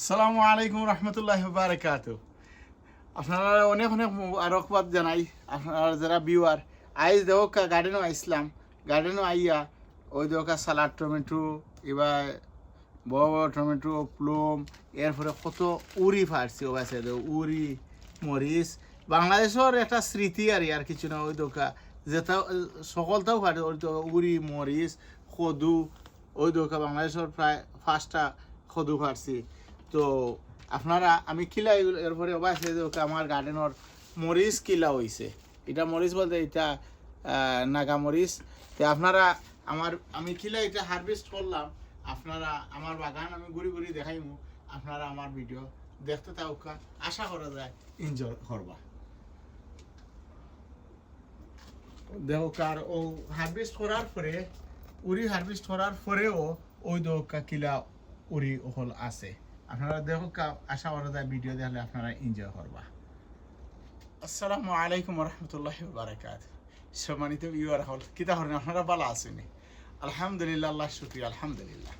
আসসালামু আলাইকুম রহমতুল্লাহ বারকাত আপনারা অনেক অনেক আরকবাদ জানাই। আপনার যারা বিওয়ার আইজ দেওকা গার্ডেনও আইসলাম। গার্ডেনও আইয়া ওই দেওকা সালাড টমেটো, এবার বড় বড় টমেটো প্লম এরপরে কত উড়ি ফাটছে ও আছে উড়ি মরিচ। বাংলাদেশের একটা স্মৃতি আর আর কিছু না, ওই দোকা যেটা সকলটাও ফাটে, ওই উড়ি মরিচ, কদু, ওই দোকা বাংলাদেশের প্রায় ফার্স্টটা কদু ফাটছি। তো আপনারা, আমি কিলা এরপরে অবাসে দোকা আমার গার্ডেনের মরিচ কিলা হইছে এটা মরিচ বলতে এটা নাগা মরিচ তো আপনারা আমার, আমি কিলা এটা হারভেস্ট করলাম। আপনারা আমার বাগান আমি ঘুরি ঘুরি দেখাইমু। আপনারা আমার ভিডিও দেখতে থাকা আশা করা যায় এনজয় করবা। দেখো কার, ও হারভেস্ট করার পরে উড়ি হারভেস্ট করার পরেও ওই দোকা কিলা উড়ি হল আছে। আপনারা দেখো আশা করা যায় ভিডিও দেখলে আপনারা এনজয় করবা। আসসালামু আলাইকুম রহমতুল্লাহ বারাকাত সম্মানিত ভিউয়ার হল কিতা হরেন আপনারা ভালো আছেন? আলহামদুলিল্লাহ, আল্লাহ শুক্রিয়া, আলহামদুলিল্লাহ।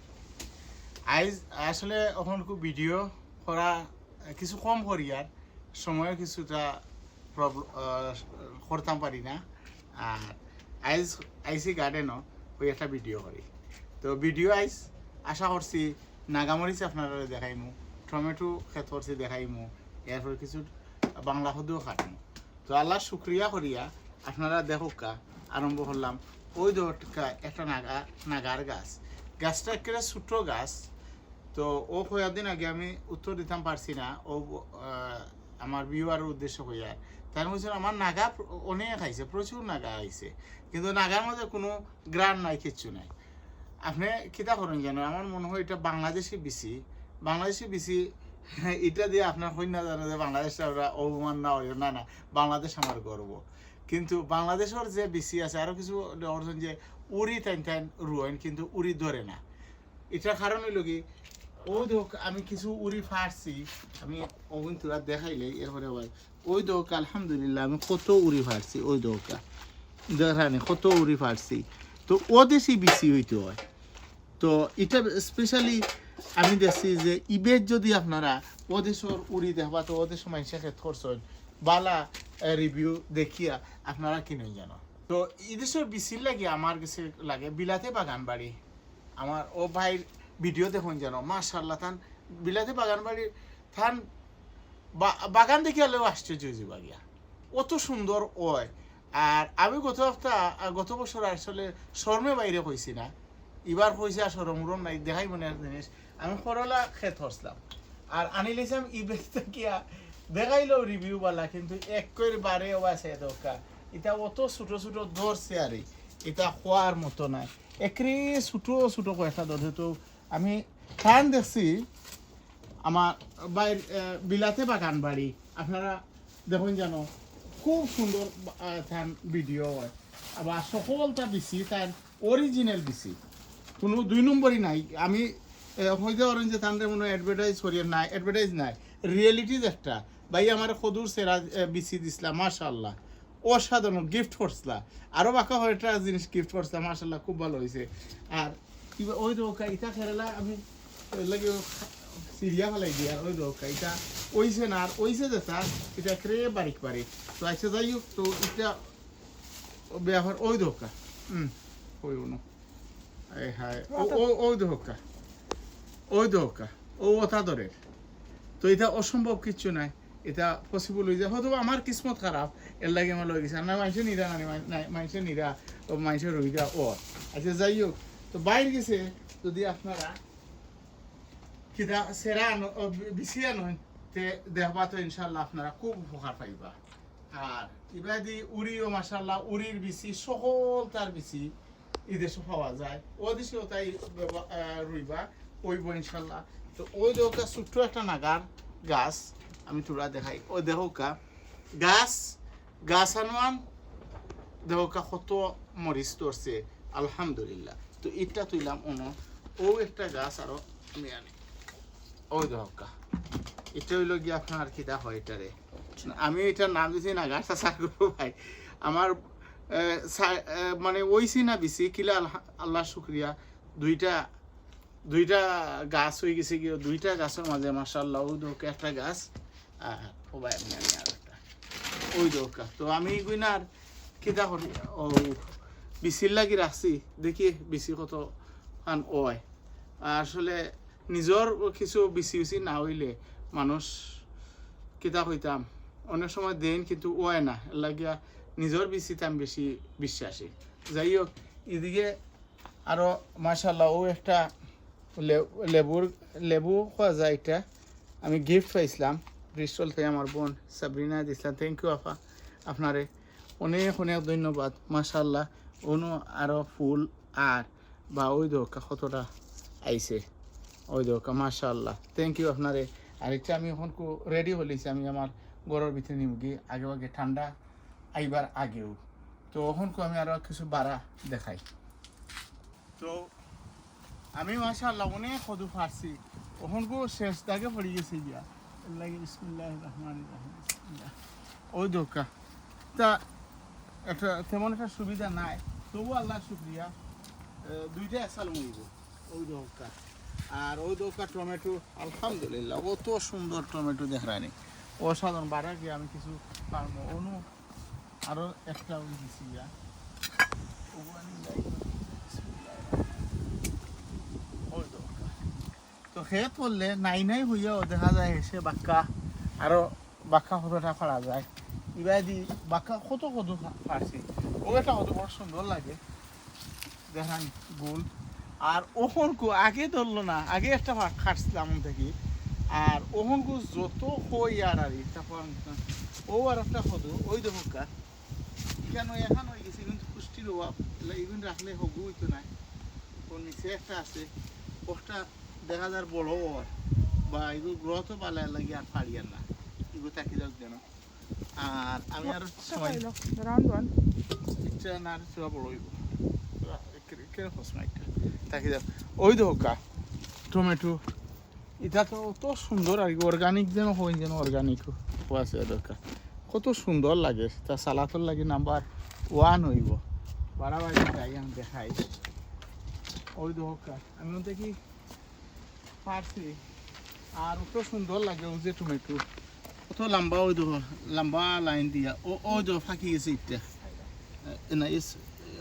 আইজ আসলে এখন ভিডিও করা, কিছু কম করি আর সময় কিছুটা প্রবলেম করতাম পারি না। আর আইজ আইসি গার্ডেনও ওই একটা ভিডিও করি। তো ভিডিও আইস, আশা করছি নাগামরিচ আপনারা দেখাইমু, টমেটো খেত করছি দেখাইমু, এরপর কিছু বাংলা সদিও খাটমু। তো আল্লাহ শুক্রিয়া করিয়া আপনারা দেখুকা আরম্ভ করলাম। ওই দরকা একটা নাগা, নাগার গাছ। গাছটা একেবারে ছোট গাছ। তো ও কয়েকদিন আগে আমি উত্তর দিতাম পারছি না। ও আমার বিওয়ার উদ্দেশ্য হইয়া তার মধ্যে আমার নাগা অনেক খাইছে প্রচুর নাগা আইছে। কিন্তু নাগার মধ্যে কোনো গ্রান নাই, কিচ্ছু নাই। আপনি কিতা করেন জানো? আমার মনে হয় এটা বাংলাদেশি বিসি বাংলাদেশি বিসি এটা দিয়ে আপনার না জানো যে বাংলাদেশে ওরা অপমান না হয় না না, বাংলাদেশ আমার গর্ব। কিন্তু বাংলাদেশের যে বিসি আছে, আরও কিছু অর্জন যে উড়ি টাইন টাইন রুয়েন কিন্তু উড়ি ধরে না। এটার কারণ হইল কি ওই দোক আমি কিছু উড়ি ফাড়ছি, আমি ওগুন তোরা দেখাইলে এরপরে ভাই ওই দোক আলহামদুলিল্লাহ, আমি কত উড়ি ফাড়ছি, ওই দোকা দেখানি, কত উড়ি ফাড়ছি। তো ও দেশি বেশি হইতে হয়। তো এটা স্পেশালি আমি দেখছি যে ইবের যদি আপনারা ওদেশের উড়ি দেখবা, তো ওদের সময় শেখে করছেন বালা রিভিউ দেখিয়া আপনারা কিনে জানো তো এদেশের বেশি লাগে, আমার কাছে লাগে বিলাতে বাগান বাড়ি। আমার ও ভাইয়ের ভিডিও দেখুন যেন মাশাল্লাহ থান বিলাতে বাগান বাড়ি থান বাগান দেখে আলেও আশ্চর্য হয়ে গিয়া। অত সুন্দর ওয়। আর আমি গত সপ্তাহ গত বছর আসলে শর্মে বাইরে হয়েছি না। এবার আর সরম উরম নাই দেখাই মনে এক জিনিস। আমি করলা খেত হসলাম। আর আনি লেছিলাম ইবে কিয়া দেখাইলো রিভিউ বালা, কিন্তু একই বারে আছে দোকা এটা অত ছোট ছোট ধরছে আর। এটা খোয়ার মতো নাই। একরে ছোট ছোট কয়েকটা ধরছে তো আমি খান দেখছি, আমার বাইর বিলাতে বাগান বাড়ি। আপনারা দেখুন জানো খুব সুন্দর ভিডিও হয়। আবার সকলটা বেশি তার অরিজিনাল বেশি। কোনো দুই নম্বরই নাই। আমি হইতে পারেন যে তাদের মনে অ্যাডভার্টাইজ করিয়ে নাই অ্যাডভার্টাইজ নাই। রিয়েলিটিজ একটা। ভাই, আমার সদুর সেরা বিসি দিছিলাম মাশাল্লাহ অসাধারণ গিফট করছিলা আরও বাঁকা হয় একটা জিনিস গিফট করছিলাম মাশাল্লাহ খুব ভালো হয়েছে আর ওই দোকা ইটা খেলা আমি লাগে সিরিয়া ফেলাই দিয়ে ওই দোকা এটা ওইছে না, আর ওইছে যেটা এটা ক্রে বারিক বারিক। তো আচ্ছা যাই হোক, তো এটা ব্যবহার ওই দোকা হুম ওই উনো এই হায় ও ও ওই দোকা ওই দোকা ও ওটা তো এটা অসম্ভব কিচ্ছু নাই এটা পসিবল হয়ে যায় হয়তো আমার কিসমত খারাপ এর লাগে আমার লয়ে গেছে আর না মানুষের নিরা না মানুষের নিরা ও মানুষের রইরা ও আচ্ছা যাই হোক তো বাইরে গেছে যদি আপনারা কিতা সেরা আনো ও বি- বিসি আনুন তে দেখবা তো ইনশাল্লাহ আপনারা খুব উপকার পাইবা আর ইবাদি উড়ি ও মাসাল্লাহ উড়ির বিসি সকল তার বিসি এই দেশে পাওয়া যায়। ও দেশেও তাই রুইবা। ওইব ইনশাল্লাহ। তো ওই দেখা ছোট্ট একটা নাগার গাছ আমি তোরা দেখাই। ও দেহকা গাছ গাছ আনোয়ান দেহকা কত মরিচ ধরছে। আলহামদুলিল্লাহ। তো এটা তুইলাম অন ও একটা গাছ আরও আমি আনি। ওই দেহকা এটা হইল গিয়ে আপনার কিতা হয় এটারে। আমি এটার নাম দিছি না গাছটা সাগর ভাই। আমার মানে ওইছি না বেশি কিলা আল্লাহ- শুক্রিয়া। দুইটা দুইটা গাছ হয়ে গেছে কি দুইটা গাছের মাঝে মাসাল্লাহ ওই দোকে একটা গাছ আর আমি আর ওই দোকা তো আমি গুইনার কিতা করি? ও, বিচির লাগি রাখছি, দেখি বিচি কত খান ওয় আসলে নিজর কিছু বিচি উচি না হইলে মানুষ কিতা কইতাম? অনেক সময় দেন কিন্তু ওয় না। লাগিয়া নিজর বিচিতে আমি বেশি বিশ্বাসী। যাই হোক, এদিকে আরও মাশাল্লাহ ও একটা লেবুর, লেবু খাওয়া যায় এটা। আমি গিফট পাইছিলাম ব্রিস্টল থেকে আমার বোন সাবরিনা দিছিলাম। থ্যাংক ইউ আপা। আপনারে অনেক অনেক ধন্যবাদ। মাশাল্লাহ অনু আরও ফুল আর বা ওই দোকা কতটা আইছে? ওই দোকা মাশাল্লাহ থ্যাংক ইউ আপনারে। আর এটা আমি এখন রেডি হলিছি আমি আমার গরুর ভিতরে নিমগি আগে আগে ঠান্ডা আইবার আগেও। তো ওখানকু আমি আরও কিছু বাড়া দেখাই। তো আমি মাশাআল্লাহ অনেক কদু ফারছি। ওখানকু শেষ দাগে পড়ে গেছে গিয়া। লাগে ওই দোকা। তা একটা তেমন একটা সুবিধা নাই। তবু আল্লাহ শুক্রিয়া। দুইটা এসাল মরিব ওই দোকা। আর ওই দোকা টমেটো, আলহামদুলিল্লাহ, অত সুন্দর টমেটো দেখায়নি অসাধারণ বাড়া গিয়ে আমি কিছু পারব। অনু আরও একটা ওই দিছি তো। খেয়ে পড়লে নাই নাই হইয়াও দেখা যায় হেসে বাক্কা। আরও বাক্কা কতটা ফাড়া যায়। ইবাই দি বাক্কা কত কত ফাড়ছি ও একটা কত বড় সুন্দর লাগে। দেখান গোল। আর ওখনকু আগে ধরলো না, আগে একটা খাটছিলাম থেকে। আর ওখনকু যত কই আর আর, তারপর ও আর একটা কদু ওই দেখো কেন এখন হয়ে গেছে কিন্তু পুষ্টির অভাব ইভেন রাখলে হগু হইতো না ওর নিচে একটা আছে ওটা দেখা যার বড় ওর বা এগুলো গ্রহ তো পালায় লাগে আর পারি আর না। এগুলো তাকি যাক যেন। আর আমি আর সময় one. ইচ্ছা না সেবা বড় হইব কেন হস না একটা তাকি যাক ওই দেখো কা, টমেটো। এটা তো অত সুন্দর আর কি অর্গানিক যেন হই যেন অর্গানিক আছে দরকার কত সুন্দর লাগে, তা সালাতর লাগে নাম্বার ওয়ান হইব। বাড়াবাড়ি যাই, আমি দেখাই। ওই দোকান আমি ওতে কি পারছি? আর অত সুন্দর লাগে ওই যে টমেটো। কত লম্বা ওই দেখো, লম্বা লাইন দিয়া। ও ওই দেখো, ফাঁকি গেছে ইটা না ইস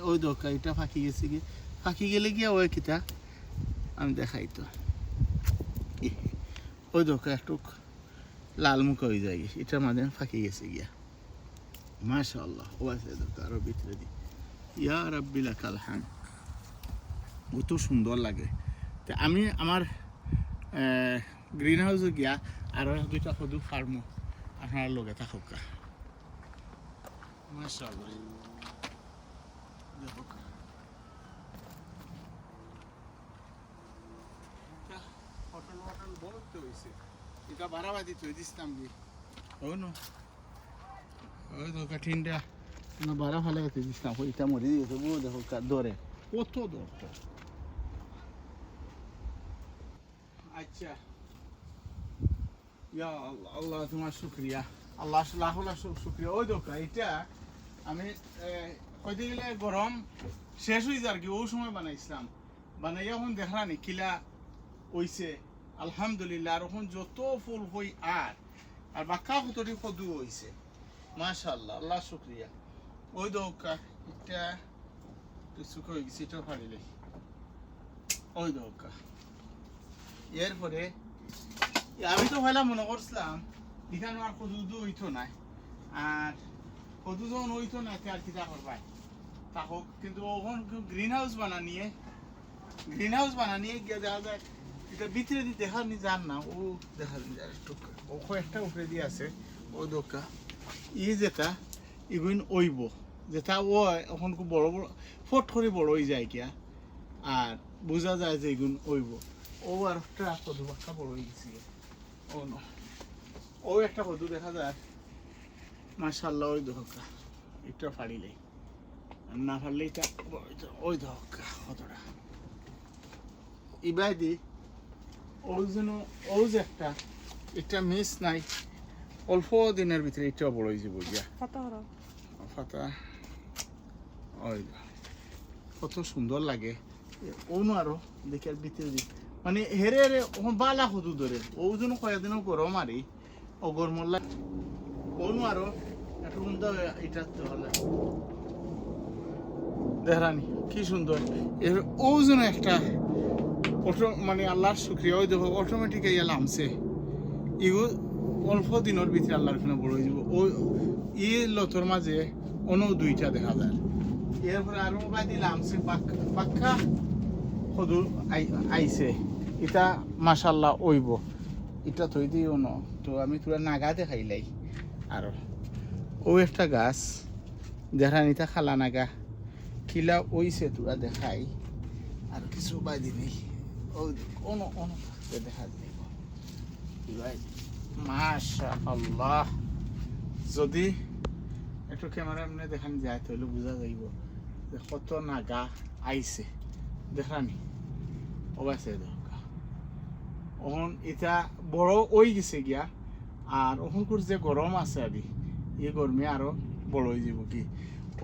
ওই দোকান এটা ফাঁকি গেছে কি? ফাঁকি গেলে গিয়া ওই কিটা। আমি দেখাই তো। ওই দোকান একটু লাল মুখ হয়ে যায়। এটার মাঝে ফাঁকি গেছে গিয়া। মাশাআল্লাহ, ও আছে দোকান আরও ভিতরে দি। ইয়া রাব্বিল কালহান অত সুন্দর লাগে। তা আমি আমার গ্রিন হাউসে গিয়া আরও দুইটা সদু ফার্মো আপনার লগে থাকুক। মাশাআল্লাহ। দেখুক হোটেল হোটেল বহুত হয়েছে ওই দেখো কত আচ্ছা ইয়া আল্লাহ তোমার শুক্রিয়া আল্লাহ শুক্রিয়া ওই এটা আমি এ, কইতে গেলে গরম শেষ হয়ে যার কি ও সময় বানাইছিলাম বানাইয়া এখন দেখলানি কিলা হইছে আলহামদুলিল্লাহ, আর এখন যত ফুল হই আর। আর বাক্কা কতটি কদু হইছে? মাশাআল্লাহ, আল্লাহ শুক্রিয়া। ওই দোকা এটা কিছু কই গেছে এটা ফাড়িলে ওই দোকা এরপরে, আমি তো হইলাম মনে করছিলাম, এখানে আর কদু তো হইতো না আর কদু যখন হইতো না তে আর কিতা করবাই? তা হোক, কিন্তু ওখান গ্রিন হাউস বানা নিয়ে গ্রিন হাউস বানা নিয়ে গিয়ে দেখা যায় এটা ভিতরে দিয়ে দেখার নি যান না, ও দেখার নি যায় একটু ওখো একটা উপরে দিয়ে আছে, ও দোকা ই যেটা ইগুইন ওইব। যেটা ও এখন খুব বড় বড়, ফট করে বড় হয়ে যায় কিয়া আর বোঝা যায় যে এগুন ওইব। ও আর একটা কদু একটা বড় হয়ে গেছে ও ন। ও একটা কদু দেখা যায় মাশাল্লাহ ওই দোকা এটা ফাড়িলে। না ফাড়লে এটা। ওই দোকা কতটা ইবাইদি ওই জন্য ও যে একটা এটা মিস নাই। অল্প দিনের ভিতরে এটা বড় হয়ে যাব গিয়া। ফাতা ওই কত সুন্দর লাগে। অন্য আরও দেখে আর ভিতরে মানে হেরে হেরে বালা হদু ধরে। ওজন কয়েকদিনও গরম আরি ও গরমল্লা কোন আরও একটু সুন্দর এটা তো হলে। দেহরানি কি সুন্দর। এর ওজন একটা অটো মানে আল্লাহর শুক্রিয়া, ওই দেখো অটোমেটিক ইয়া লামছে ইগো অল্প দিনের ভিতরে আল্লাহর ওখানে বড় হয়ে যাব। ও ই লতর মাঝে অন্য দুইটা দেখা যায়। এরপরে আরও বাদি লামছে পাক্কা সদূর আইছে। এটা মাশাল্লাহ ওইব। এটা থই দিও ন। তো আমি তোরা নাগা দেখাইলাই আর। ও একটা গাছ দেখা নিতা খালা নাগা। কিলা ওইছে তোরা দেখাই। আর কিছু বাদি নেই অন অন দেখা যাইব মাশা আল্লাহ যদি একটু ক্যামেরা এমনি দেখান যায়, তাহলে বোঝা যাইব যে কত নাগা আইছে। দেখানি অবাইছে দেখা। ওহন এটা বড় ওই গেছে গিয়া, আর ওহনকুর যে গরম আছে আদি, এই গরমে আরও বড় হয়ে যাব কি?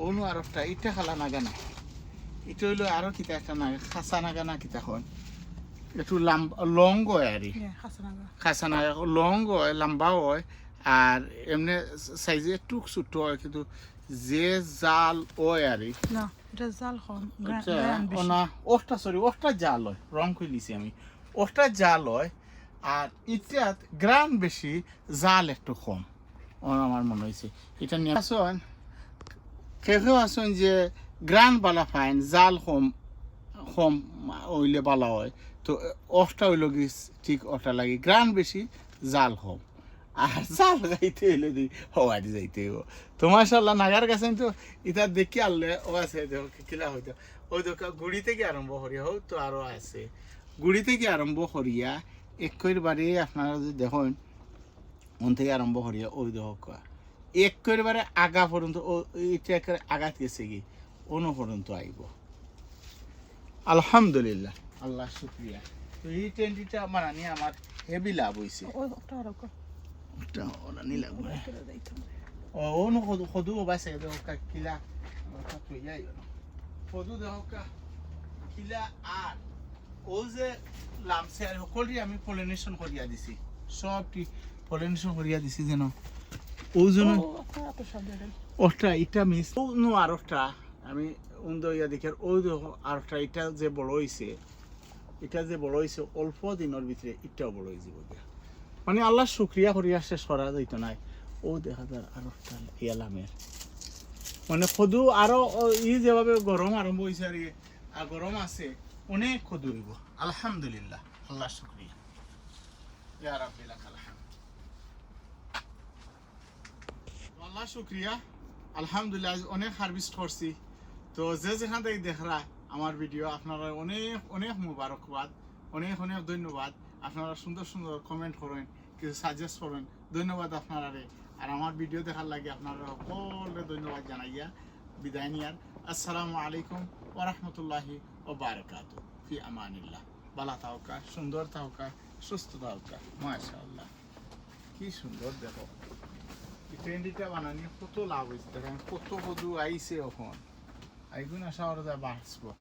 ওনো আর একটা, ইটা খালা নাগা না। এটা হইল আরও কিতা একটা নাগা খাসা নাগা না কিতা হয় একটু লং হয় আর খাসা নাগা লং হয় লম্বা হয় আর এমনি সাইজে একটু ছোট হয় কিন্তু যে জাল হয় আর ওটা সরি ওটা জাল হয় রং কইলিছি আমি ওটা জাল হয় আর ইটাত গ্রাম বেশি জাল একটু কম আমার মনে হয়েছে এটা নিয়ে আসুন কেউ কেউ আসুন যে গ্রান বালা ফাইন জাল কম কম ওইলে বালা হয় তো ওটা হইল কি ঠিক ওটা লাগে, গ্রান বেশি, জাল কম। আর জাল গাইতে হইলে দি হওয়া দি যাইতে হইব। তো মাশাল্লাহ নাগার কাছে তো এটা দেখি আনলে ও আছে কিলা হইতো। ওই দেখো গুড়ি থেকে আরম্ভ করিয়া হোক তো আরও আছে। গুড়ি থেকে আরম্ভ করিয়া একইর বারে আপনারা যদি দেখুন, মন থেকে আরম্ভ করিয়া ওই দেখো একইর বারে আগা পর্যন্ত, ও এটা একেবারে আগাত গেছে কি অনু পর্যন্ত আইব। আলহামদুলিল্লাহ। আল্লাহ শুক্রিয়া। তো এই টেন্টিটা আমার আনি আমার হেভি লাভ হয়েছে ওটা আর ওরা নি লাগবে de hoca kila oka tu ya yo no. Jodu de hoca kila আর ও যে লামছে আর সকলটি আমি পলিনেশন করিয়া দিছি। সবটি পলিনেশন করিয়া দিছি যেন ও জন্য ওটা তো এটা মিস ও নো আর ওটা আমি উন্দ ইয়া দেখে ওই দেখো আর ওটা এটা যে বড় হইছে এটা যে বড় হইছে, অল্প দিনের ভিতরে এটাও বড় হয়ে যাব গিয়া। মানে আল্লাহ শুক্রিয়া করিয়া শেষ করা যাইতো নাই। ও দেখা যায় আর ইয়ালামের। মানে খদু আরও ই যেভাবে গরম আরম্ভ হয়েছে আর গরম আছে, অনেক খদু হইব। আলহামদুলিল্লাহ আল্লাহ শুক্রিয়া। আল্লাহ শুক্রিয়া। আলহামদুলিল্লাহ অনেক হারভেস্ট করছি। তো যে যেখান থেকে দেখরা আমার ভিডিও আপনারা অনেক অনেক মুবারকবাদ, অনেক অনেক ধন্যবাদ। আপনারা সুন্দর সুন্দর কমেন্ট করেন, কিছু সাজেস্ট করেন, ধন্যবাদ আপনারা রে আর আমার ভিডিও দেখার লাগে আপনারা সকলে ধন্যবাদ জানাইয়া বিদায় নিয়ার। আসসালামু আলাইকুম ওরহমতুল্লাহি ও বারকাত ফি আমানিল্লাহ। বালা তাওকা সুন্দর তাওকা সুস্থ তাওকা মাশাআল্লাহ। কি সুন্দর দেখো। ট্রেন্ডিটা বানানি কত লাভ হয়েছে দেখেন কত কদু আইছে এখন। আইগুন আসা ওরা বাঁচবো